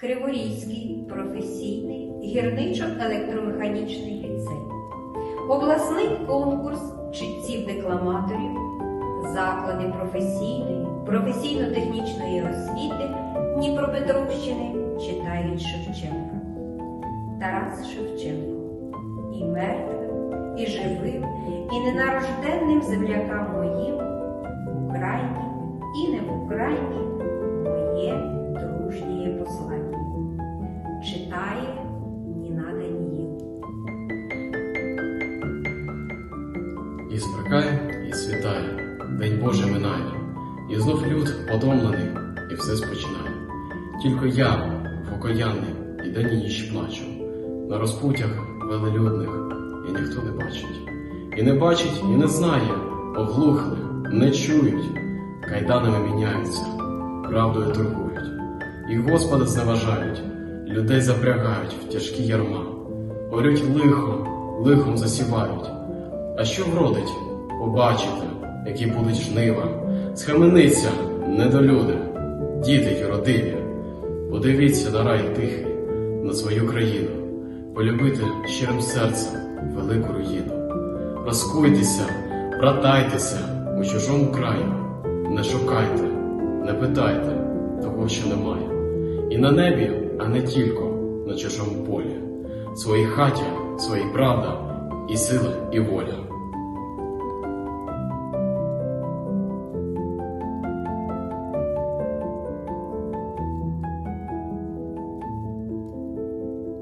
Криворізький професійний гірничо-електромеханічний ліцей, обласний конкурс читців-декламаторів, заклади професійної, професійно-технічної освіти Дніпропетровщини читають Шевченка. Тарас Шевченко і мертвим, і живим, і ненарожденним землякам моїм в Україні і не в Україні І змеркає, і світає, День Божий минає, і знов люд подомлений, і все спочинає. Тільки я, в і день і ніч плачу. На розпутях велелюдних і ніхто не бачить. І не бачить, і не знає, оглухли, не чують, кайданами міняються, правдою торгують. І Господа зневажають, людей запрягають в тяжкі ярма, орють лихо, лихом засівають. А що вродить? Побачите, які будуть жнива, схамениться, недолюди, діти юродиві. Подивіться на рай тихий, на свою країну, полюбити щирим серцем велику руїну. Розкуйтеся, братайтеся у чужому краю, не шукайте, не питайте того, що немає. І на небі, а не тільки на чужому полі, своїй хаті, своїй правда і сила, і воля.